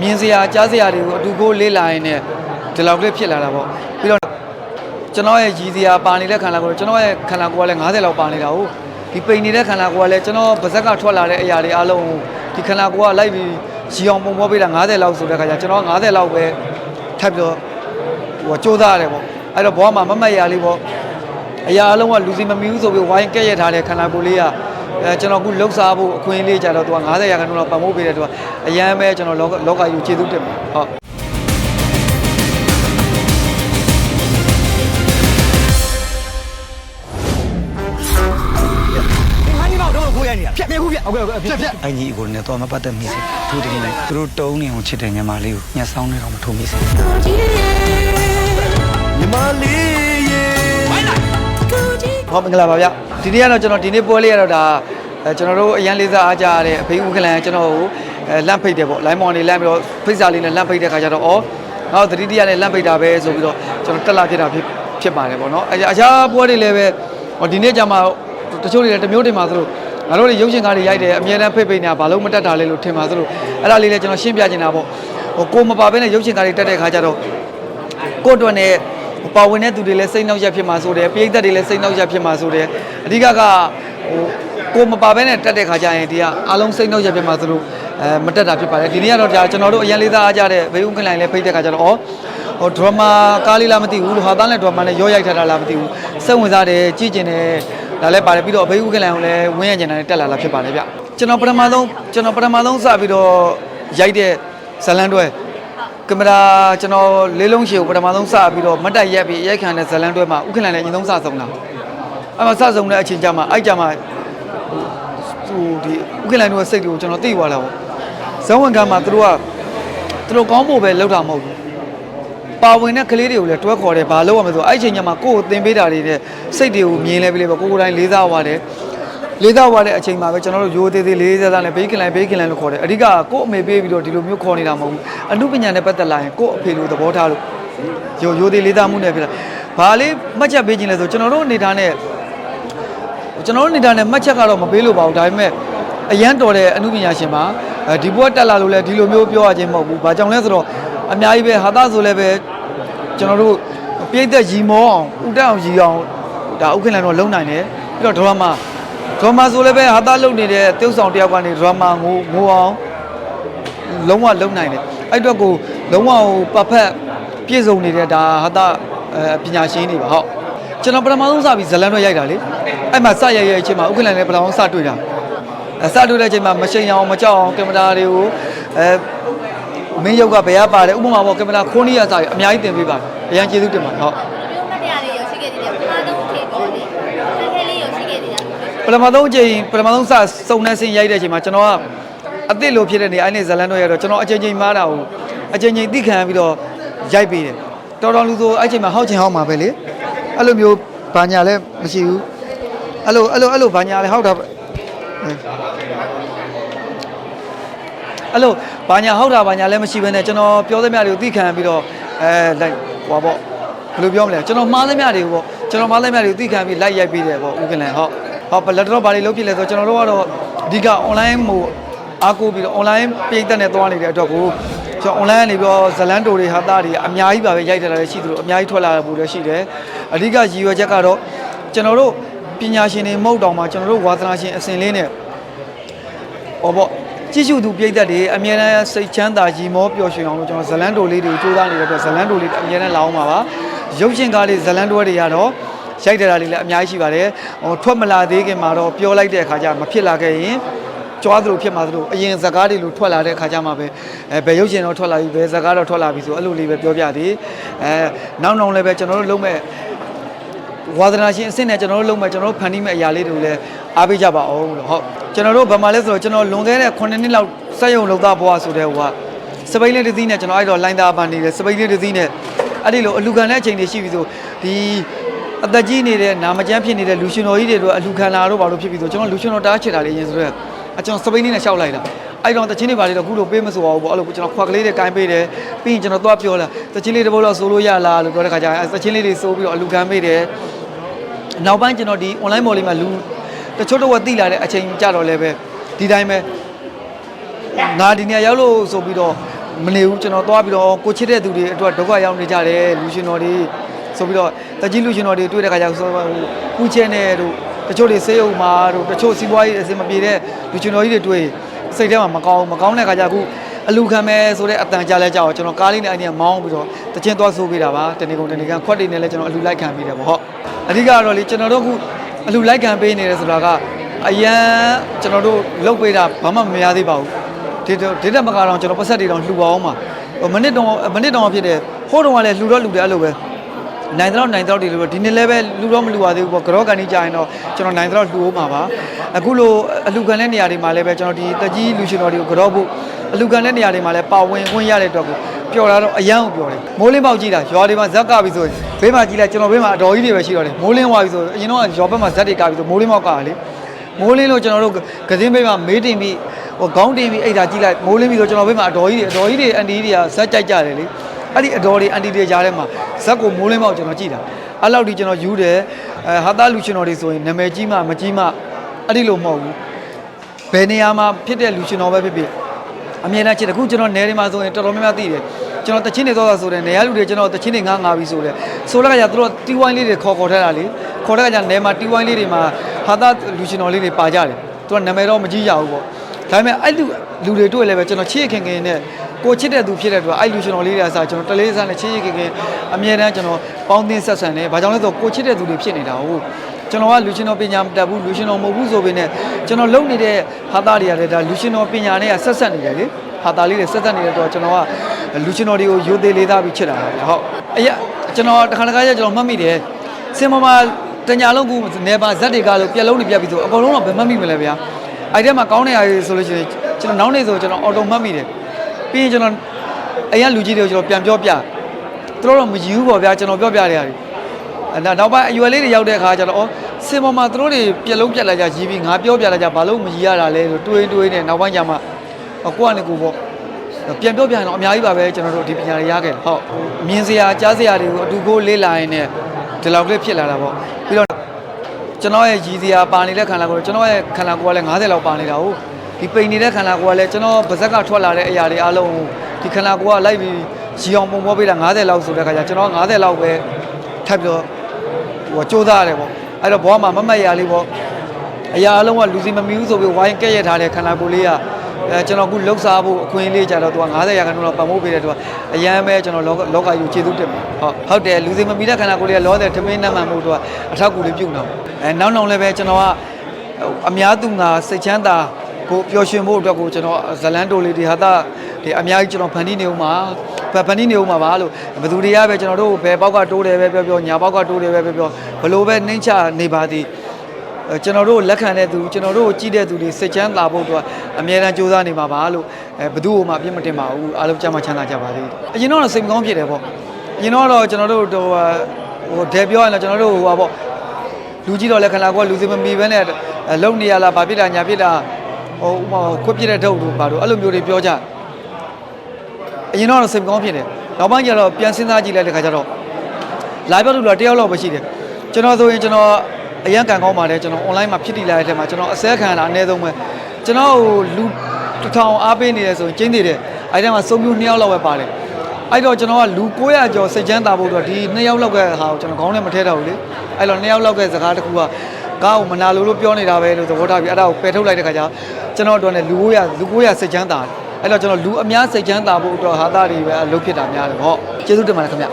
မြင်စရာကြားစရာတွေကိုအတူကိုလေးလာရင်လည်းဒီလောက်လေးဖြစ်လာတာပေါ့ပြီးတော့ကျွန်တော်ရဲ့ရည်စရာပါနေတဲ့ခန္ဓာကိုယ်ကျွန်တော်ရဲ့ခန္ဓာကိုယ်ကလည်း90လောက်ပါနေတာဟုတ်ဒီပိန်နေတဲ့ခန္ဓာကိုယ်ကလည်းကျွန်တော်ဗဇက်ကထွက်လာတဲ့အရာတွေအလုံးဒီခန္ဓာကိုယ်ကလိုက်ပြီးရီအောင်ပုံပေါ်ပေးတာ90လောက်ဆိုတဲ့ခါကျကျွန်တော်90လောက်ပဲထပ်ပြီးတော့ဟိုစူးစမ်းရတယ်ပေါ့အဲ့တော့ဘဝမှာမမတ်ရလေးပေါ့အရာအလုံးကလူစီမမီဘူးဆိုပြီးဝိုင်းကဲ့ရထားတဲ့ခန္ဓာကိုယ်လေးက အဲကျွန်တော်အခုလှုပ်ရှားဖို့အခွင့်အလေးကြတော့သူက90ရာခိုင်နှုန်းလောက်ပံ့ပိုးပေးတဲ့သူကအရန်ပဲကျွန်တော်လောကလောကယူကျေးဇူးတင်ပါတယ်ဟုတ်ငါညီမတော့ကိုရနေတာဖြတ်မြဲခုဖြတ်ဟုတ်ကဲ့ဟုတ်ကဲ့ဖြတ်ဖြတ်အင်ကြီးအကိုနဲ့တော့မပတ်သက်မိစေသူတင်နေသူတို့တုံးနေအောင်ချစ်တဲ့ညီမလေးကိုညှက်ဆောင်နေတော့မထုံမိစေညီမလေးရေဝိုင်းလိုက် ဟုတ်မင်္ဂလာပါဗျဒီနေ့ကတော့ကျွန်တော်ဒီနေ့ပွဲလေးကတော့ဒါအဲကျွန်တော်တို့အရန်လေးစားအားကြရတဲ့အဖေဦးခလန်ကျွန်တော်ကိုအဲလန့်ဖိတ်တယ်ပေါ့လိုင်းမောင်နေလန့်ပြီးတော့ဖိတ်စာလေးနဲ့လန့်ဖိတ်တဲ့ခါကျတော့ဩငါတို့သတိတရားနဲ့လန့်ဖိတ်တာပဲဆိုပြီးတော့ကျွန်တော်တက်လာဖြစ်တာဖြစ်ဖြစ်ပါတယ်ပေါ့နော်အဲအခြားပွဲတွေလည်းပဲဟောဒီနေ့ကျမှတချို့တွေလည်းတစ်မျိုးတင်ပါသလိုငါတို့တွေရုပ်ရှင်ကားတွေရိုက်တယ်အမြဲတမ်းဖိတ်ဖိတ်နေတာဘာလို့မတက်တာလဲလို့ထင်ပါသလိုအဲ့ဒါလေးလည်းကျွန်တော်ရှင်းပြချင်တာပေါ့ဟိုကိုမပါဘဲနဲ့ရုပ်ရှင်ကားတွေတက်တဲ့ခါကျတော့ကိုယ့်အတွက်နဲ့ ပါဝင်တဲ့သူတွေလည်းစိတ်နှောက်ရက်ဖြစ်မှာဆိုတယ်ပိဋကတ်တွေလည်းစိတ်နှောက်ရက်ဖြစ်မှာဆိုတယ်အဓိကကဟိုကိုမပါဘဲနဲ့တက်တဲ့ခါကျရင်ဒီကအားလုံးစိတ်နှောက်ရက်ဖြစ်မှာဆိုလို့အဲမတက်တာဖြစ်ပါတယ်ဒီနေ့ကတော့ဒါကျွန်တော်တို့အရင်လေးသားအားကြတဲ့ဘေးဦးခလိုင်လည်းဖိတ်တဲ့ခါကျတော့ဩဟိုဒရမာကားလေးလားမသိဘူးလို့ဟာသားနဲ့ဒရမာနဲ့ရောရိုက်ထားတာလားမသိဘူးစိတ်ဝင်စားတယ်ကြည့်ကျင်တယ်ဒါလည်းပါတယ်ပြီးတော့ဘေးဦးခလိုင်ကိုလည်းဝင်းရကျင်တာနဲ့တက်လာတာဖြစ်ပါတယ်ဗျကျွန်တော်ပထမဆုံးကျွန်တော်ပထမဆုံးစပြီးတော့ရိုက်တဲ့ဇလန်တွဲ ကင်မရာကျွန်တော်လေးလုံးရှည်ကိုပထမဆုံးစပြီးတော့မတ်တက်ရက်ပြီးရိုက်ခံတဲ့ဇလန်တွဲမှာဥက္ကလန်လည်းအရင်ဆုံးစဆုံးတာအဲ့မှာစဆုံးတဲ့အချိန်ကျမှအဲ့ကြမှာဟိုဒီဥက္ကလန်တို့ရဲ့စိတ်တွေကိုကျွန်တော်သိသွားတာပေါ့ဇောင်းဝန်ကမှာသူတို့ကသူတို့ကောင်းဖို့ပဲလုပ်တာမဟုတ်ဘူးပါဝင်တဲ့ကလေးတွေကိုလည်းတွဲခေါ်တယ်ဘာလို့ရမလဲဆိုတော့အဲ့အချိန်ကျမှကိုယ့်ကိုသင်ပေးတာတွေတဲ့စိတ်တွေကိုမြင်လဲပြီးလေပေါ့ကိုယ်ကိုယ်တိုင်လေးစားသွားတယ် လေးစားသွားတဲ့အချိန်မှာပဲကျွန်တော်တို့ရိုးသေးသေးလေးစားစားနဲ့ဘေးကင်လိုက်ဘေးကင်လိုက်လို့ခေါ်တယ်အဓိကကိုယ့်အမေပေးပြီးတော့ဒီလိုမျိုးခေါ်နေတာမဟုတ်ဘူးအမှုပညာနဲ့ပတ်သက်လာရင်ကိုယ့်အဖေလိုသဘောထားလို့ရိုးရိုးသေးလေးစားမှုနဲ့ဖြစ်တာဘာလေးမှတ်ချက်ပေးခြင်းလဲဆိုကျွန်တော်တို့အနေထားနဲ့ကျွန်တော်တို့အနေထားနဲ့မှတ်ချက်ကတော့မပေးလို့ပါဘူးဒါပေမဲ့အရန်တော်တဲ့အမှုပညာရှင်ပါအဲဒီဘွက်တက်လာလို့လဲဒီလိုမျိုးပြောရခြင်းမဟုတ်ဘူးဘာကြောင့်လဲဆိုတော့အများကြီးပဲဟာသားဆိုလဲပဲကျွန်တော်တို့ပြိတ်သက်ရီမောအောင်ဥတက်အောင်ရီအောင်ဒါဥက္ကလန်တော့လုံနိုင်တယ်ပြီးတော့ဒရမာ ဒရမာဆိုလည်းပဲဟာသားလုံနေတဲ့ tiêu ဆောင်တယောက်ကနေဒရမာငိုငိုအောင်လုံးဝလုံနိုင်တယ်အဲ့အတွက်ကိုလုံးဝဟိုပဖက်ပြည့်စုံနေတဲ့ဒါဟာတာအဲပညာရှင်တွေပါဟုတ်ကျွန်တော်ပထမဆုံးစပြီးဇလန်တော့ရိုက်တာလေအဲ့မှာစရိုက်ရိုက်အချိန်မှာဥက္ကလန်လည်းပထမဆုံးစတွေ့တာအဲစတွေ့တဲ့အချိန်မှာမရှိန်အောင်မကြောက်အောင်ကင်မရာတွေကိုအဲမင်းရုပ်ကဘယ်ကပါတယ်ဥပမာပေါ့ကင်မရာခိုးနီးရစားရအများကြီးတင်ပေးပါတယ်အရန်ကျေးဇူးတင်ပါတယ်ဟုတ် ပြုံးမတရားလေးရရှိခဲ့သေးတယ်ပထမဆုံးထေပေါ်လေးခဲခဲလေးရရှိခဲ့သေးတယ် ပထမဆုံးအချိန်ပထမဆုံးစစုံနေစင်ရိုက်တဲ့အချိန်မှာကျွန်တော်ကအသစ်လိုဖြစ်တဲ့နေအဲ့ဒီဇလန်တော့ရတော့ကျွန်တော်အချိန်ချင်းမားတာကိုအချိန်ချင်းသိခံပြီးတော့ရိုက်ပေးတယ်တော်တော်လူဆိုအဲ့ချိန်မှာဟောက်ချင်ဟောက်မှာပဲလေအဲ့လိုမျိုးဘာညာလည်းမရှိဘူးအဲ့လိုအဲ့လိုအဲ့လိုဘာညာလည်းဟောက်တာပဲအဲ့လိုဘာညာဟောက်တာဘာညာလည်းမရှိဘဲနဲ့ကျွန်တော်ပြောသမျှတွေကိုသိခံပြီးတော့အဲလိုက်ဟွာပေါ့ဘယ်လိုပြောမလဲကျွန်တော်မှားသမျှတွေကိုပေါ့ကျွန်တော်မှားသမျှတွေကိုသိခံပြီးလိုက်ရိုက်ပေးတယ်ပေါ့ဥက္ကလန်ဟုတ် ဟောလက်တော့ဘာတွေလုပ်ဖြစ်လဲဆိုတော့ကျွန်တော်တို့ကတော့အဓိက online ဟိုအားကိုးပြီးတော့ online ပြည်သက်နဲ့သွားနေတဲ့အတွက်ကိုကျွန်တော် online ကနေပြီးတော့ဇလန်တိုတွေဟာသားတွေအများကြီးပါပဲရိုက်ထားတာလည်းရှိသလိုအများကြီးထွက်လာတာပို့လည်းရှိတယ်အဓိကရည်ရွယ်ချက်ကတော့ကျွန်တော်တို့ပညာရှင်တွေမဟုတ်တော့မှကျွန်တော်တို့ဝါသနာရှင်အစဉ်လေးနဲ့ဟောပေါ့ကြည့်ရှုသူပြိသက်တွေအမြဲတမ်းစိတ်ချမ်းသာကြီးမောပျော်ရွှင်အောင်လို့ကျွန်တော်ဇလန်တိုလေးတွေကိုစူးစမ်းနေတဲ့အတွက်ဇလန်တိုလေးအမြဲတမ်းလာအောင်ပါပါရုပ်ရှင်ကားလေးဇလန်တိုတွေကတော့ ရိုက်တဲ့တာလေးလည်းအများကြီးရှိပါတယ်ဟိုထွက်မလာသေးခင်မှာတော့ပြောလိုက်တဲ့အခါကျမဖြစ်လာခဲ့ရင်ကြွားသလိုဖြစ်မှာသလိုအရင်ဇကားတွေလိုထွက်လာတဲ့အခါကျမှပဲအဲဘယ်ရုပ်ရှင်တော့ထွက်လာပြီဘယ်ဇကားတော့ထွက်လာပြီဆိုအဲ့လိုလေးပဲပြောပြသေးအဲနောက်နောက်လည်းပဲကျွန်တော်တို့လုံးမဲ့ဝါသနာရှင်အစ်စ်နဲ့ကျွန်တော်တို့လုံးမဲ့ကျွန်တော်တို့ဖန်တီးမဲ့အရာလေးတွေကိုလည်းအားပေးကြပါအောင်လို့ဟုတ်ကျွန်တော်တို့ဗမာလဲဆိုတော့ကျွန်တော်လွန်ခဲ့တဲ့9နှစ်လောက်စက်ရုံလောက်သားဘွားဆိုတဲ့ဟိုကစပိန်လေးတစ်စီးနဲ့ကျွန်တော်အဲ့တော့လိုင်းသားပန်နေတယ်စပိန်လေးတစ်စီးနဲ့အဲ့ဒီလိုအလူခံတဲ့အချိန်တွေရှိပြီဆိုဒီ အသက်ကြီးနေတဲ့နာမကျန်းဖြစ်နေတဲ့လူရှင်တော်ကြီးတွေတို့အလူခံလာတော့ဘာလို့ဖြစ်ပြီဆိုကျွန်တော်လူရှင်တော်တားချစ်တာလေးရင်ဆိုတော့အကျွန်တော်စပိန်လေးနဲ့ရှောက်လိုက်တာအဲ့တော့တချင်းတွေပါလေတော့ခုလိုပေးမဆိုပါဘူးပေါ့အဲ့လိုကျွန်တော်ခွက်ကလေးတွေကိုင်းပေးတယ်ပြီးရင်ကျွန်တော်သွားပြောလာတချင်းလေးတစ်ပုတ်လောက်ဆိုလို့ရလားလို့ပြောတဲ့ခါကျရင်တချင်းလေးတွေဆိုပြီးတော့အလူခံပေးတယ်နောက်ပိုင်းကျွန်တော်ဒီ online mall လေးမှာလူတချို့တော့သိလာတဲ့အချိန်ကြတော့လည်းပဲဒီတိုင်းပဲငါဒီနေရာရောက်လို့ဆိုပြီးတော့မနေဘူးကျွန်တော်သွားပြီးတော့ကိုချစ်တဲ့သူတွေအတွက်ဒုက္ခရောက်နေကြတယ်လူရှင်တော်တွေ ဆိုပြီးတော့တကြီးလူရှင်တော်တွေတွေ့တဲ့ခါကျဆိုတော့ဟိုကူချဲနေတို့တချို့တွေဆေးရုံမှာတို့တချို့စီးပွားရေးအဆင်မပြေတဲ့လူရှင်တော်ကြီးတွေတွေ့စိတ်ထဲမှာမကောင်းမကောင်းတဲ့ခါကျအခုအလူခံမဲ့ဆိုတဲ့အတန်ကြားလဲကြောက်ကျွန်တော်ကားလေးနဲ့အဲ့ဒီမောင်းပြီးတော့တချင်းသွားဆိုးပေးတာပါတနေကုန်တနေကန်ခွက်တွေနဲ့လည်းကျွန်တော်အလူလိုက်ခံပေးတယ်ပေါ့ဟုတ်အဓိကတော့လေကျွန်တော်တို့အခုအလူလိုက်ခံပေးနေတယ်ဆိုတာကအရန်ကျွန်တော်တို့လုတ်ပေးတာဘာမှမများသေးပါဘူးဒီတော့ဒီတက်မကတော့ကျွန်တော်ပတ်ဆက်တွေတော့လှူပါအောင်ပါဟိုမနစ်တော့မနစ်တော့ဖြစ်တယ်ဟိုးတော့ကလည်းလှူတော့လှူတယ်အဲ့လိုပဲ နိုင်တော့နိုင်တော့ဒီလိုပဲဒီနေ့လည်းပဲလှူတော့မလှူပါသေးဘူးပေါ့ကြောကန်ကြီးကြာရင်တော့ကျွန်တော်နိုင်တော့လှူအောင်ပါပါအခုလိုအလှူခံတဲ့နေရာတွေမှာလည်းပဲကျွန်တော်ဒီတကြီးလူရှင်တော်တွေကိုကြောဖို့အလှူခံတဲ့နေရာတွေမှာလည်းပါဝင်ခွင့်ရတဲ့အတွက်ကိုပျော်တာတော့အယမ်းကိုပျော်တယ်မိုးလင်းပေါက်ကြည့်တာရွာတွေမှာဇက်ကပြီဆိုရင်ဘေးမှာကြည့်လိုက်ကျွန်တော်ဘေးမှာအတော်ကြီးတွေပဲရှိတော့တယ်မိုးလင်းသွားပြီဆိုအရင်တော့ရွာဘက်မှာဇက်တွေကပြီဆိုမိုးလင်းပေါက်ကလေမိုးလင်းလို့ကျွန်တော်တို့ကစင်းဘေးမှာမေးတင်ပြီးဟိုခေါင်းတင်ပြီးအိတ်တာကြည့်လိုက်မိုးလင်းပြီးဆိုကျွန်တော်ဘေးမှာအတော်ကြီးတွေအတော်ကြီးတွေအန်တီတွေကဇက်ကြိုက်ကြတယ်လေ အဲ့ဒီအတော်တွေအန်တီတွေကြားထဲမှာဇက်ကိုမိုးလင်းပေါက်ကျွန်တော်ကြည့်တာအဲ့လောက်ဒီကျွန်တော်ယူတယ်အဲဟာသားလူရှင်တော်တွေဆိုရင်နာမည်ကြီးမှမကြီးမှအဲ့ဒီလိုမဟုတ်ဘူးဘယ်နေရာမှာဖြစ်တဲ့လူရှင်တော်ပဲဖြစ်ဖြစ်အမြဲတမ်းချစ်တယ်အခုကျွန်တော်နယ်တွေမှာဆိုရင်တော်တော်များများသိတယ်ကျွန်တော်တချင်းတွေသွားတာဆိုတယ်နေရာလူတွေကျွန်တော်တချင်းတွေငားငားပြီးဆိုတယ်ဆိုတော့ကကြသူတို့တီဝိုင်းလေးတွေခေါ်ခေါ်ထားတာလေခေါ်တဲ့ကကြနယ်မှာတီဝိုင်းလေးတွေမှာဟာသားလူရှင်တော်လေးတွေပါကြတယ်သူကနာမည်တော့မကြီးရဘူးပေါ့ ဒါပေမဲ့အဲ့လူလူတွေတွေ့လည်းပဲကျွန်တော်ချစ်ခင်ခင်နဲ့ကိုချစ်တဲ့သူဖြစ်တဲ့အတွက်အဲ့လူရှင်တော်လေးတွေအစားကျွန်တော်တလေးစားနဲ့ချစ်ခင်ခင်အမြဲတမ်းကျွန်တော်ပေါင်းသင်းဆက်ဆံတယ်ဘာကြောင့်လဲဆိုတော့ကိုချစ်တဲ့သူတွေဖြစ်နေတာဟုတ်ကျွန်တော်ကလူရှင်တော်ပညာမတတ်ဘူးလူရှင်တော်မဟုတ်ဘူးဆိုပေနဲ့ကျွန်တော်လုပ်နေတဲ့ဟာသားတွေကလည်းဒါလူရှင်တော်ပညာနဲ့ဆက်ဆက်နေတယ်လေဟာသားလေးတွေဆက်ဆက်နေတဲ့တော့ကျွန်တော်ကလူရှင်တော်တွေကိုရိုသေလေးသားပြီးချစ်တာပါဗျဟုတ်အရာကျွန်တော်တခါတခါကျကျွန်တော်မှတ်မိတယ်စင်မမတညာလုံးကူနေပါဇက်တွေကလို့ပြက်လုံးတွေပြက်ပြီးဆိုအကုန်လုံးတော့ဘယ်မှတ်မိမလဲဗျာ အဲ့ထဲမှာကောင်းတဲ့အားတွေဆိုလို့ရှိရင်ကျွန်တော်နောက်နေဆိုကျွန်တော်အော်တိုမှတ်မိတယ်ပြီးရင်ကျွန်တော်အရင်လူကြီးတွေကိုကျွန်တော်ပြန်ပြောပြသူတို့တော့မယူဘူးပေါ့ဗျာကျွန်တော်ပြောပြတဲ့ဟာတွေအဲ့ဒါနောက်ပိုင်းအရွယ်လေးတွေရောက်တဲ့အခါကျတော့အော်စင်ပေါ်မှာသူတို့တွေပြက်လုံးပြက်လိုက်ကြရီးပြီးငါပြောပြလိုက်ကြဘာလို့မရီးရတာလဲဆိုတွေးတွေးနေနောက်ပိုင်းကျမှအော်ကိုကနေကိုပေါ့ပြန်ပြောပြရင်တော့အများကြီးပါပဲကျွန်တော်တို့ဒီပညာတွေရခဲ့တယ်ဟုတ်မြင်စရာကြားစရာတွေကိုအတူကိုလေးလာရင်လည်းဒီလောက်ကလေးဖြစ်လာတာပေါ့ပြီးတော့ ကျွန်တော်ရဲ့ရည်စရာပါနေတဲ့ခန္ဓာကိုယ်ကျွန်တော်ရဲ့ခန္ဓာကိုယ်ကလည်း90လောက်ပါနေတာဟုတ်ဒီပိန်နေတဲ့ခန္ဓာကိုယ်ကလည်းကျွန်တော်ဗဇက်ကထွက်လာတဲ့အရာတွေအားလုံးဒီခန္ဓာကိုယ်ကလိုက်ပြီးရီအောင်ပုံပေါ်ပေးတာ90လောက်ဆိုတဲ့ခါကျကျွန်တော်90လောက်ပဲထပ်ပြီးတော့ဟိုစူးစမ်းရတယ်ပေါ့အဲ့တော့ဘဝမှာမမတ်ရလေးပေါ့အရာအလုံးကလူစီမမီဘူးဆိုပြီးဝိုင်းကဲ့ရထားတဲ့ခန္ဓာကိုယ်လေးက အဲကျွန်တော်အခုလှုပ်ရှားဖို့အခွင့်အရေးကြတော့သူက90ရာခိုင်နှုန်းလောက်ပံ့ပိုးပေးတဲ့သူကအရန်ပဲကျွန်တော်လောကလောကကြီးကိုခြေသုတက်မှာဟုတ်ဟုတ်တယ်လူစီမမီတဲ့ခန္ဓာကိုယ်လေးကလောတဲ့ထမင်းနှမ်းမှန်မှုသူကအထောက်အကူလေးပြုတ်နေအဲနောက်နောက်လည်းပဲကျွန်တော်ကအများသူငါစိတ်ချမ်းသာကိုပျော်ရွှင်ဖို့အတွက်ကိုကျွန်တော်ဇလန်တိုလေးတွေဟာတာဒီအများကြီးကျွန်တော်ဖန်တီးနေဦးမှာဖန်တီးနေဦးမှာပါလို့ဘယ်သူတွေကပဲကျွန်တော်တို့ဘယ်ပေါက်ကတိုးတယ်ပဲပြောပြောညာပေါက်ကတိုးတယ်ပဲပြောပြောဘလို့ပဲနှိမ့်ချနေပါသည်အဲ ကျွန်တော်တို့လက်ခံတဲ့သူကျွန်တော်တို့ကိုကြည့်တဲ့သူတွေစိတ်ချမ်းသာဖို့အတွက်အမြဲတမ်းကြိုးစားနေမှာပါလို့အဲဘယ်သူ့ကိုမှအပြစ်မတင်ပါဘူးအားလုံးကြမ်းမှချမ်းသာကြပါစေအရင်တော့စိတ်မကောင်းဖြစ်တယ်ပေါ့အရင်တော့ကျွန်တော်တို့ဟိုဟိုဒဲပြောရင်တော့ကျွန်တော်တို့ဟိုပါပေါ့လူကြီးတော့လက်ခံလာကောလူစီမမီပဲနဲ့လုံနေရလားဘာဖြစ်တာညာဖြစ်တာဟိုဥမာခွတ်ပြတဲ့ထုတ်တို့ဘာတို့အဲ့လိုမျိုးတွေပြောကြအရင်တော့စိတ်မကောင်းဖြစ်တယ်နောက်ပိုင်းကျတော့ပြန်စဉ်းစားကြည့်လိုက်တဲ့ခါကျတော့လာပြောလို့လားတယောက်လောက်ပဲရှိတယ်ကျွန်တော်ဆိုရင်ကျွန်တော် အရန်ကန်ကောင်းပါတယ်ကျွန်တော် online မှာဖြစ်တည်လာတဲ့ထဲမှာကျွန်တော်အစဲခံတာအနည်းဆုံးပဲကျွန်တော်ဟိုလူတစ်ထောင်အားပေးနေတယ်ဆိုရင်ကျင်းနေတယ်အဲ့ဒီမှာစုံမျိုး2ယောက်လောက်ပဲပါတယ်အဲ့တော့ကျွန်တော်ကလူ900ကျော်စိတ်ချမ်းသာဖို့အတွက်ဒီ2ယောက်လောက်ကဟာကိုကျွန်တော်ခေါင်းနဲ့မထဲတော့ဘူးလေအဲ့တော့2ယောက်လောက်ကစကားတစ်ခုကကားကိုမနာလို့လို့ပြောနေတာပဲလို့သဘောထားပြီးအဲ့ဒါကိုပယ်ထုတ်လိုက်တဲ့ခါကျကျွန်တော်တို့နဲ့လူ900လူ900စိတ်ချမ်းသာတယ်အဲ့တော့ကျွန်တော်လူအများစိတ်ချမ်းသာဖို့အတွက်ဟာသားတွေပဲအလုပ်ဖြစ်တာများတယ်ဟောကျေးဇူးတင်ပါတယ်ခင်ဗျ